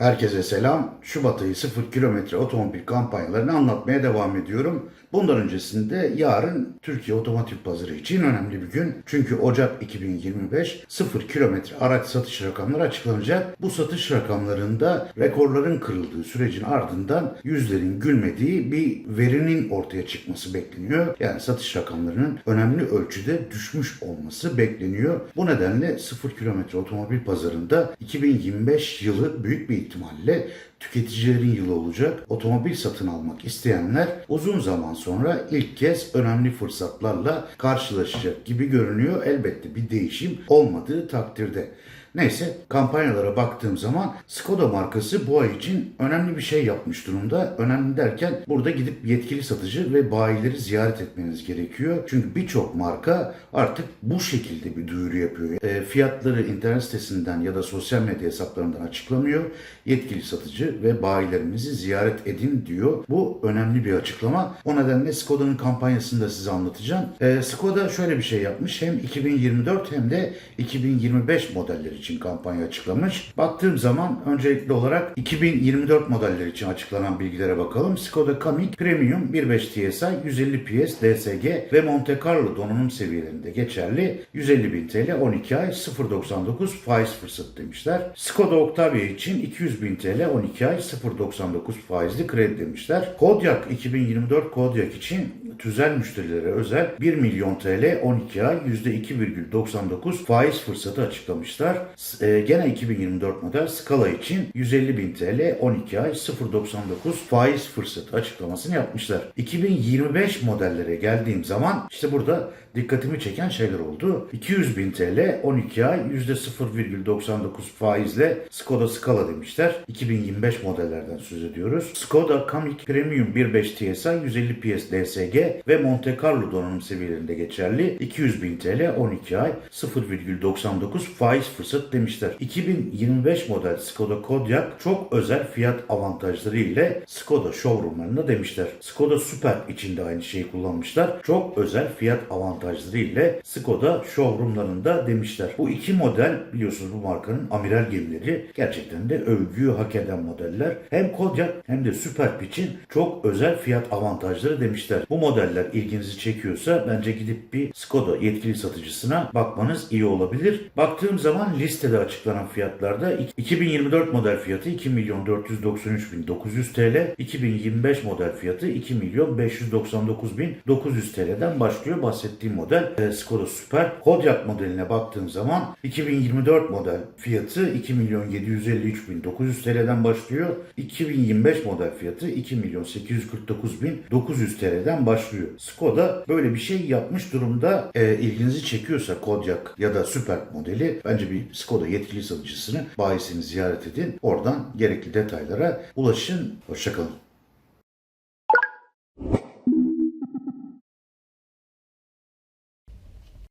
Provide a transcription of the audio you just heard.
Herkese selam. Şubat ayı 0 kilometre otomobil kampanyalarını anlatmaya devam ediyorum. Bundan öncesinde yarın Türkiye Otomotiv Pazarı için önemli bir gün. Çünkü Ocak 2025 0 kilometre araç satış rakamları açıklanacak. Bu satış rakamlarında rekorların kırıldığı sürecin ardından yüzlerin gülmediği bir verinin ortaya çıkması bekleniyor. Yani satış rakamlarının önemli ölçüde düşmüş olması bekleniyor. Bu nedenle 0 kilometre otomobil pazarında 2025 yılı büyük bir ihtimalle tüketicilerin yılı olacak. Otomobil satın almak isteyenler uzun zaman sonra ilk kez önemli fırsatlarla karşılaşacak gibi görünüyor. Elbette bir değişim olmadığı takdirde. Neyse kampanyalara baktığım zaman Skoda markası bu ay için önemli bir şey yapmış durumda. Önemli derken burada gidip yetkili satıcı ve bayileri ziyaret etmeniz gerekiyor. Çünkü birçok marka artık bu şekilde bir duyuru yapıyor. E, fiyatları internet sitesinden ya da sosyal medya hesaplarından açıklamıyor. Yetkili satıcı ve bayilerimizi ziyaret edin diyor. Bu önemli bir açıklama. O nedenle Skoda'nın kampanyasını da size anlatacağım. E, Skoda şöyle bir şey yapmış. Hem 2024 hem de 2025 modelleri için kampanya açıklamış. Baktığım zaman öncelikli olarak 2024 modeller için açıklanan bilgilere bakalım. Skoda Kamiq Premium 1.5 TSI 150 PS DSG ve Monte Carlo donanım seviyelerinde geçerli 150 bin TL 12 ay 0.99 faiz fırsatı demişler. Skoda Octavia için 200 bin TL 12 ay 0.99 faizli kredi demişler. Kodiaq 2024 Kodiaq için tüzel müşterilere özel 1 milyon TL 12 ay %2,99 faiz fırsatı açıklamışlar. E, gene 2024 model Scala için 150 bin TL 12 ay 0.99 faiz fırsatı açıklamasını yapmışlar. 2025 modellere geldiğim zaman işte burada dikkatimi çeken şeyler oldu. 200 bin TL 12 ay %0,99 faizle Skoda Scala demişler. 2025 modellerden söz ediyoruz. Skoda Kamiq Premium 1.5 TSI 150 PS DSG ve Monte Carlo donanım seviyelerinde geçerli 200 bin TL 12 ay 0,99 faiz fırsat demişler. 2025 model Skoda Kodiaq çok özel fiyat avantajları ile Skoda showroomlarında demişler. Skoda Superb için de aynı şeyi kullanmışlar. Çok özel fiyat avantajları ile Skoda showroomlarında demişler. Bu iki model biliyorsunuz bu markanın amiral gemileri gerçekten de övgüyü hak eden modeller. Hem Kodiaq hem de Superb için çok özel fiyat avantajları demişler. Bu modeller ilginizi çekiyorsa bence gidip bir Skoda yetkili satıcısına bakmanız iyi olabilir. Baktığım zaman listede açıklanan fiyatlarda 2024 model fiyatı 2 milyon 493 bin 900 TL, 2025 model fiyatı 2 milyon 599 bin 900 TL'den başlıyor bahsettiğim model e, Skoda Super. Kodiaq modeline baktığım zaman 2024 model fiyatı 2 milyon 753 bin 900 TL'den başlıyor. 2025 model fiyatı 2 milyon 849 bin 900 TL'den başlıyor. Skoda böyle bir şey yapmış durumda. E, ilginizi çekiyorsa Kodiaq ya da Super modeli bence bir Skoda yetkili satıcısını bayisini ziyaret edin. Oradan gerekli detaylara ulaşın. Hoşçakalın.